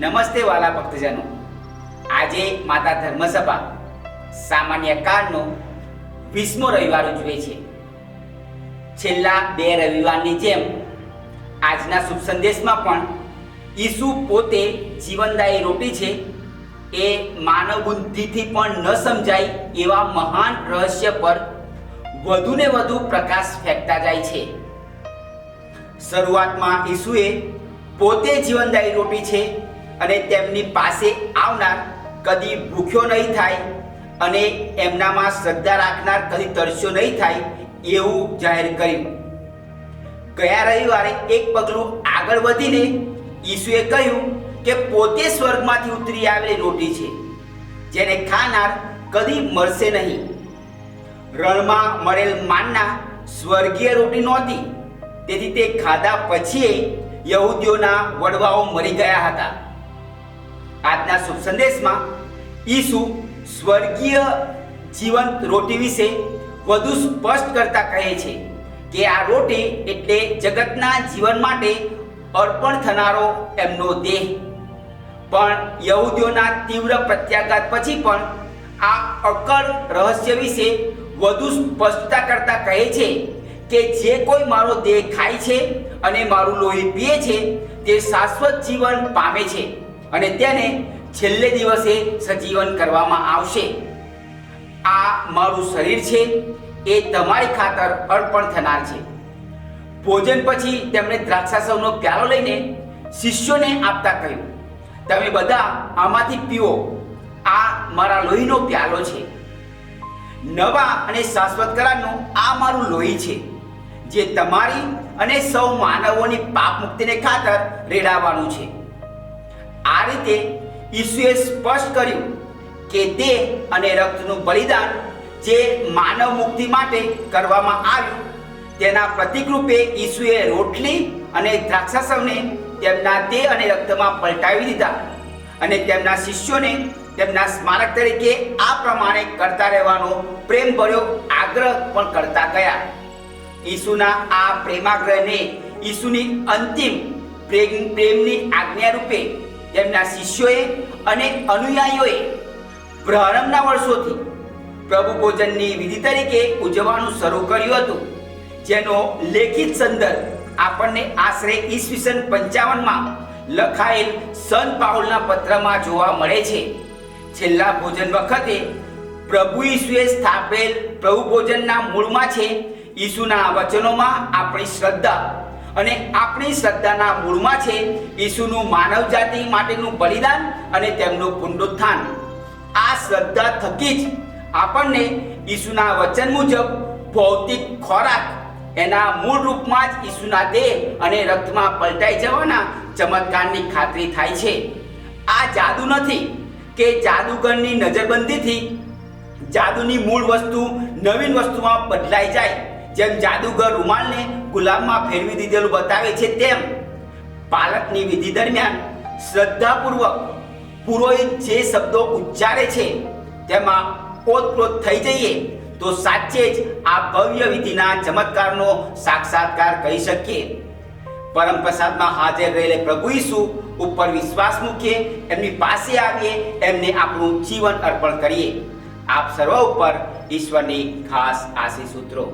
નમસ્તે વાલા ભક્તજનો. આજે માતા ધર્મસભા સામાન્ય કાળનો વીસમો રવિવાર ઉજવે છે. છેલ્લા બે રવિવારની જેમ આજના શુભ સંદેશમાં પણ ઈસુ પોતે જીવનદાયી રોટી છે એ માનવ બુદ્ધિથી પણ ન સમજાય એવા મહાન રહસ્ય પર વધુને વધુ પ્રકાશ ફેંકતા જાય છે. શરૂઆતમાં ઈસુએ પોતે જીવનદાયી રોટી છે અને તેમની પાસે આવનાર કદી ભૂખ્યો નહીં થાય અને એમનામાં શ્રદ્ધા રાખનાર કદી તરસ્યો નહીં થાય એવું જાહેર કર્યું. ગયા રવિવારે એક પગલું આગળ વધીને ઈસુએ કહ્યું કે પોતે સ્વર્ગમાંથી ઉતરી આવેલી રોટી છે, જેને ખાનાર કદી મળશે નહીં. રણમાં મળેલ માનના સ્વર્ગીય રોટી નહોતી, તેથી તે ખાધા પછી યહૂદીઓના વડવાઓ મરી ગયા હતા. આજના શુભ સંદેશમાં ઈસુ સ્વર્ગીય જીવંત રોટી વિશે વધુ સ્પષ્ટ કરતા કહે છે કે આ રોટી એટલે જગતના જીવન માટે અર્પણ થનારો એમનો દેહ. પણ યહૂદીઓના તીવ્ર પ્રત્યાઘાત પછી પણ આ અકળ રહસ્ય વિશે વધુ સ્પષ્ટતા કરતા કહે છે કે જે કોઈ મારો દેહ ખાય છે અને મારું લોહી પીએ છે તે શાશ્વત જીવન પામે છે. અને તેને છેલ્લે દિવસે સજીવન કરવામાં આવશે. આ મારું શરીર છે, એ તમારી ખાતર અર્પણ થનાર છે. ભોજન પછી તેમણે દ્રાક્ષાસવનો પ્યાલો લઈને શિષ્યોને આપતા કહ્યું, તમે બધા આમાંથી પીઓ. આ મારા લોહીનો પ્યાલો છે. નવા અને શાશ્વત કરારનું આ મારું લોહી છે, જે તમારી અને સૌ માનવોની પાપ મુક્તિને ખાતર રેડાવાનું છે. આ રીતે ઈસુએ સ્પષ્ટ કર્યું કે દેહ અને રક્તનું બલિદાન જે માનવ મુક્તિ માટે કરવામાં આવ્યું, તેના પ્રતિકરૂપે ઈસુએ રોટલી અને દ્રાક્ષાસવને તેમના દેહ અને રક્તમાં પલટાવી દીધા અને તેમના શિષ્યોને તેમના સ્મારક તરીકે આ પ્રમાણે કરતા રહેવાનો પ્રેમ ભર્યો આગ્રહ પણ કરતા ગયા. ઈસુના આ પ્રેમાગ્રહને ઈસુની અંતિમ પ્રેમ પ્રેમની આજ્ઞા રૂપે તેમના શિષ્યોએ અને અનુયાયીઓએ પ્રારંભના વર્ષોથી પ્રભુ ભોજનની વિધિ તરીકે ઉજવવાનું શરૂ કર્યું હતું, જેનો લેખિત સંદર્ભ આપણને આશરે ઈસવીસન પંચાવનમાં લખાયેલ સંત પાઉલના પત્રમાં જોવા મળે છે. છેલ્લા ભોજન વખતે પ્રભુ ઈસુએ સ્થાપેલ પ્રભુ ભોજનના મૂળમાં છે ઈસુના વચનોમાં આપણી શ્રદ્ધા અને આપણી શ્રદ્ધાના મૂળમાં છે ઈસુનું માનવ જાતિ માટેનું બલિદાન અને તેમનું પુનરુત્થાન. આ શ્રદ્ધા થકી જ આપણને ઈસુના વચન મુજબ ભૌતિક ખોરાક એના મૂળ રૂપમાં જ ઈસુના દેહ અને રક્તમાં પલટાઈ જવાના ચમત્કારની ખાતરી થાય છે. આ જાદુ નથી કે જાદુગરની નજરબંધીથી જાદુની મૂળ વસ્તુ નવીન વસ્તુમાં બદલાઈ જાય જેમ જાદુગર રૂમાલને ગુલાબમાં ફેરવી દીધેલું બતાવે છે, તેમ પાલકની વિધિ દરમિયાન શ્રદ્ધાપૂર્વક પુરોહિત જે શબ્દો ઉચ્ચારે છે, તેમાં ઓતપ્રોત થઈ જઈએ તો સાચે જ આ ભવ્ય વિધિના ચમત્કારનો સાક્ષાત્કાર કહી શકીએ. પરમ પ્રસાદમાં હાજર રહેલે પ્રભુ ઈસુ, ઉપર વિશ્વાસ મૂકીએ, એમની પાસે આવીએ, એમને આપણું જીવન અર્પણ કરીએ. આપ સર્વ ઉપર ઈશ્વરની ખાસ આશીષ સૂત્રો